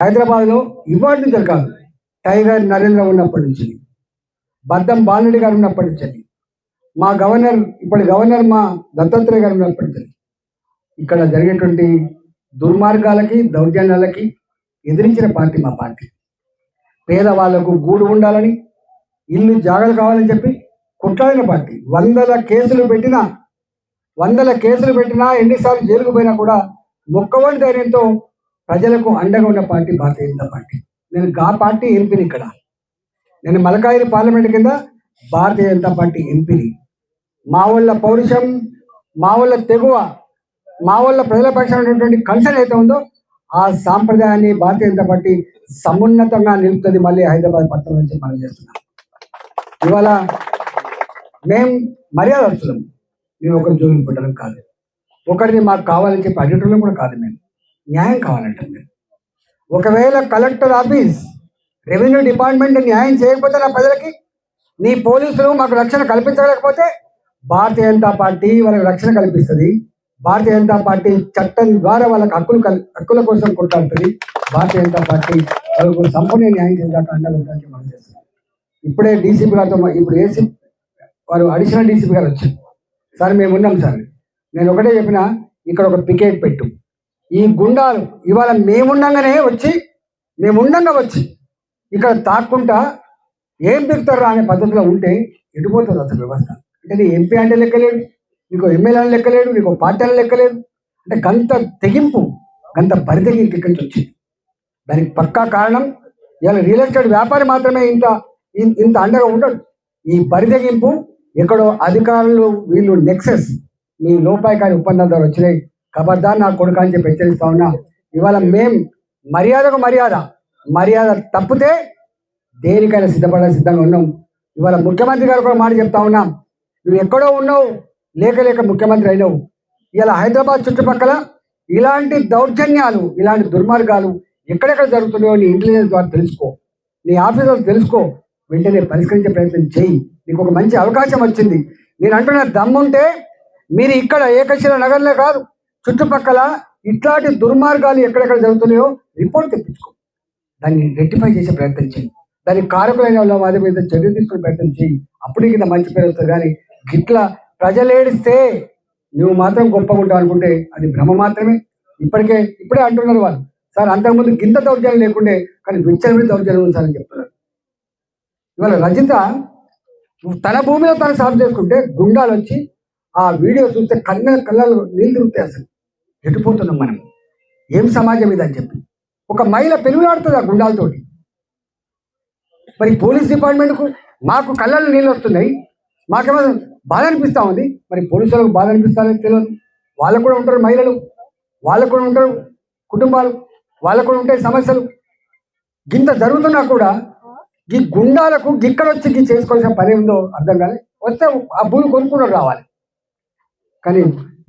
హైదరాబాద్లో ఇవాటి నుంచి కాదు టైగర్ నరేంద్ర ఉన్నప్పటి నుంచి. బద్దం బాలరెడ్డి గారు ఉన్నప్పటి నుంచి. మా గవర్నర్ ఇప్పటి గవర్నర్ మా దత్తాత్రేయ గారు ఉన్నప్పటి నుంచి. ఇక్కడ జరిగేటువంటి దుర్మార్గాలకి దౌర్జన్యాలకి ఎదిరించిన పార్టీ మా పార్టీ. పేదవాళ్ళకు గూడు ఉండాలని ఇల్లు జాగలు కావాలని చెప్పి కుట్లాడిన పార్టీ. వందల కేసులు పెట్టినా వందల కేసులు పెట్టినా ఎన్నిసార్లు జైలుకు పోయినా కూడా మొక్కవని ధైర్యంతో ప్రజలకు అండగా ఉన్న పార్టీ భారతీయ జనతా పార్టీ. నేను గా పార్టీ ఎంపీని ఇక్కడ. నేను మలకాయిరి పార్లమెంట్ కింద భారతీయ జనతా పార్టీ ఎంపీని. మా వాళ్ళ పౌరుషం మా వాళ్ళ తెగువ మా వాళ్ళ ప్రజల పక్షాన ఉన్నటువంటి కన్సర్న్ అయితే ఉందో ఆ సాంప్రదాయాన్ని భారతీయ జనతా పార్టీ సమున్నతంగా నిలుపుతుంది మళ్ళీ హైదరాబాద్ పట్టణం నుంచి మనం చేస్తున్నాం. ఇవాళ మేం మర్యాద వస్తున్నాం మేము ఒకరి జోలికి పెట్టడం కాదు. ఒకరిని మాకు కావాలని చెప్పి అడిగటం కూడా కాదు మేము. న్యాయం కావాలంటుంది ఒకవేళ కలెక్టర్ ఆఫీస్ రెవెన్యూ డిపార్ట్మెంట్ న్యాయం చేయకపోతే నా ప్రజలకి నీ పోలీసులు మాకు రక్షణ కల్పించలేకపోతే భారతీయ జనతా పార్టీ వాళ్ళకి రక్షణ కల్పిస్తుంది. భారతీయ జనతా పార్టీ చట్టం ద్వారా వాళ్ళకి హక్కులు కల్ హక్కుల కోసం కొట్లాడుతుంది. భారతీయ జనతా పార్టీ వాళ్ళకు సంపూర్ణ న్యాయం చేసేదాకా అండగా మనం చేస్తున్నాం. ఇప్పుడే డీసీపీ గారితో ఇప్పుడు ఏసీ వారు అడిషనల్ డీసీపీ గారు వచ్చారు. సార్ మేము ఉన్నాం సార్. నేను ఒకటే చెప్పిన ఇక్కడ ఒక పికెట్ పెట్టు. ఈ గుండాలు ఇవాళ మేముండగానే వచ్చి మేముండంగా వచ్చి ఇక్కడ తాక్కుంటా ఏం పెడతారు అనే పద్ధతిలో ఉంటే ఎడిపోతుంది అసలు వ్యవస్థ? అంటే నీ ఎంపీ అంటే లెక్కలేడు నీకు ఎమ్మెల్యే అని లెక్కలేడు నీకు పార్టీ అని లెక్కలేదు అంటే గంత తెగింపు గంత బరితెగింపు ఇక్కడి నుంచి వచ్చింది. దానికి పక్కా కారణం ఇవాళ రియల్ ఎస్టేట్ వ్యాపారి మాత్రమే ఇంత ఇన్- ఇంత అండగా ఉండడు ఈ బరితెగింపు ఎక్కడో అధికారులు వీళ్ళు నెక్సెస్ మీ లోపాయకారి ఒప్పందాల ద్వారా వచ్చినాయి. ఖబర్దార్ నా కొడుకు అని చెప్పి హెచ్చరిస్తా ఉన్నా. ఇవాళ మేం మర్యాదకు మర్యాద. మర్యాద తప్పితే దేనికైనా సిద్ధపడ సిద్ధంగా ఉన్నాం. ఇవాళ ముఖ్యమంత్రి గారు కూడా మాట చెప్తా ఉన్నాం. నువ్వు ఎక్కడో ఉన్నావు లేక లేక ముఖ్యమంత్రి అయినావు. ఇలా హైదరాబాద్ చుట్టుపక్కల ఇలాంటి దౌర్జన్యాలు ఇలాంటి దుర్మార్గాలు ఎక్కడెక్కడ జరుగుతున్నాయో నీ ఇంటెలిజెన్స్ ద్వారా తెలుసుకో. నీ ఆఫీసర్స్ తెలుసుకో. వెంటనే పరిష్కరించే ప్రయత్నం చేయి. నీకు ఒక మంచి అవకాశం వచ్చింది. నేను అంటున్న దమ్ముంటే మీరు ఇక్కడ ఏకశిల నగర్లే కాదు. చుట్టుపక్కల ఇట్లాంటి దుర్మార్గాలు ఎక్కడెక్కడ జరుగుతున్నాయో రిపోర్ట్ తెప్పించుకో. దాన్ని రెక్టిఫై చేసే ప్రయత్నం చేయి. దానికి కారకులైన వాళ్ళ వారి మీద చర్య తీసుకునే ప్రయత్నం చేయి. అప్పుడు కింద మంచి పేరు వస్తుంది. కానీ గిట్లా ప్రజలు ఏడిస్తే నువ్వు మాత్రం గొప్పగా ఉంటావు అనుకుంటే అది భ్రమ మాత్రమే. ఇప్పటికే ఇప్పుడే అంటున్నారు వాళ్ళు. సార్ అంతకుముందు గింత దౌర్జన్యం లేకుండే కానీ విచ్చలవిడి దౌర్జన్యం ఉంది సార్ అని చెప్తున్నారు. ఇవాళ రజిత తన భూమిలో తను సాగు చేసుకుంటే గుండాలు వచ్చి ఆ వీడియో చూస్తే కళ్ళ కళ్ళలు నీళ్ళు తిరుగుతాయి అసలు. ఎటుపోతున్నాం మనం? ఏం సమాజం ఇది అని చెప్పి. ఒక మహిళ పెనుగులాడుతుంది ఆ గుండాలతోటి. మరి పోలీస్ డిపార్ట్మెంట్కు మాకు కళ్ళల్లో నీళ్ళు వస్తున్నాయి. మాకేమో బాధ అనిపిస్తా ఉంది? మరి పోలీసు వాళ్ళకు బాధ అనిపిస్తారని తెలియదు. వాళ్ళకు కూడా ఉంటారు మహిళలు. వాళ్ళకు కూడా ఉంటారు కుటుంబాలు. వాళ్ళకు కూడా ఉంటాయి సమస్యలు. గింత జరుగుతున్నా కూడా ఈ గుండాలకు గిక్కడ వచ్చి చేసుకోవాల్సిన పని ఉందో అర్థం కానీ వస్తే ఆ భూమి కొనుక్కుని రావాలి. కానీ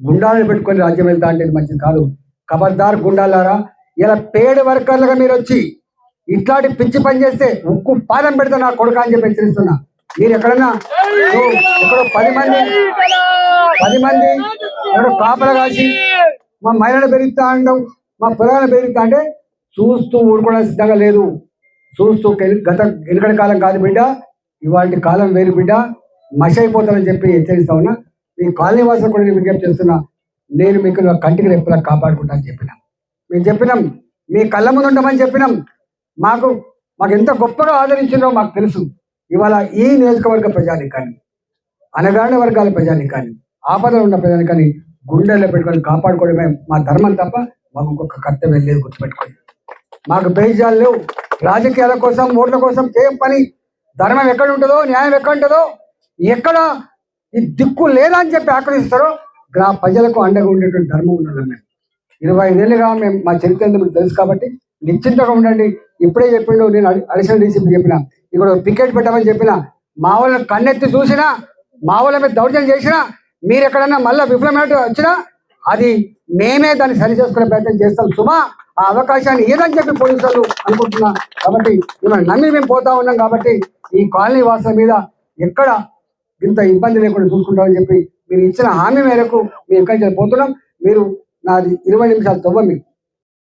గుండాలను పెట్టుకొని రాజ్యం వెళ్తా అంటే మంచిది కాదు. ఖబర్దార్ గుండాలారా ఇలా పేడ వర్కర్లుగా మీరు వచ్చి ఇట్లాంటి పిచ్చి పని చేస్తే ఉక్కు పాదం పెడితే నా కొడుకు అని చెప్పి హెచ్చరిస్తున్నా. మీరు ఎక్కడన్నా ఇక్కడ పది మంది పది మంది ఎక్కడో కాసి మా మహిళలు పెరుగుతా అండం మా పొలాలను పెరుగుతా అంటే చూస్తూ ఊరుకోవడం సిద్ధంగా లేదు. చూస్తూ గత వెనుకటి కాలం కాదు బిడ్డ ఇవాళ కాలం వేరు బిడ్డ మష చెప్పి హెచ్చరిస్తా ఉన్నా. మీ కాలనీ వాసులు కూడా నేను విజ్ఞప్తి చేస్తున్నా నేను మీకు కంటికి రెప్పలా కాపాడుకుంటానని చెప్పినాం. మేము చెప్పినాం మీ కళ్ళ ముందు ఉండమని చెప్పినాం. మాకు మాకు ఎంత గొప్పగా ఆదరించిందో మాకు తెలుసు. ఇవాళ ఈ నియోజకవర్గ ప్రజానికాన్ని అనగాని వర్గాల ప్రజానికి కానీ ఆపదలు ఉన్న ప్రజాని కానీ గుండెల్లో పెట్టుకొని కాపాడుకోవడమే మా ధర్మం తప్ప మాకు ఇంకొక కర్తవ్యం లేదు గుర్తుపెట్టుకోండి. మాకు బేజాలు లేవు. రాజకీయాల కోసం ఓట్ల కోసం చేయం పని. ధర్మం ఎక్కడ ఉంటుందో న్యాయం ఎక్కడ ఉంటుందో ఎక్కడ ఈ దిక్కు లేదా అని చెప్పి ఆక్రమిస్తారో గ్రా ప్రజలకు అండగా ఉండేటువంటి ధర్మం ఉండాలని మేము ఇరవై ఐదేళ్ళుగా మేము మా చరిత్ర మీకు తెలుసు కాబట్టి నిశ్చింతగా ఉండండి. ఇప్పుడే చెప్పిండు నేను అడిషనల్ డీసీపీ చెప్పిన. ఇక్కడ పికెట్ పెట్టమని చెప్పిన. మా వాళ్ళని కన్నెత్తి చూసినా మా వాళ్ళ మీద దౌర్జన్యం చేసినా మీరు ఎక్కడన్నా మళ్ళీ విఫలమైనట్టు వచ్చినా అది మేమే దాన్ని సరి చేసుకునే ప్రయత్నం చేస్తాం. సుమా ఆ అవకాశాన్ని ఏదని చెప్పి పోలీసులు అనుకుంటున్నాను అనుకుంటున్నా. కాబట్టి మిమ్మల్ని నమ్మి మేము పోతా ఉన్నాం కాబట్టి ఈ కాలనీ వాసుల మీద ఎక్కడ ఇంత ఇబ్బంది లేకుండా చూసుకుంటామని చెప్పి మీరు ఇచ్చిన హామీ మేరకు మేము ఎక్కడికి పోతున్నాం మీరు నాది ఇరవై నిమిషాలు తవ్వ మీకు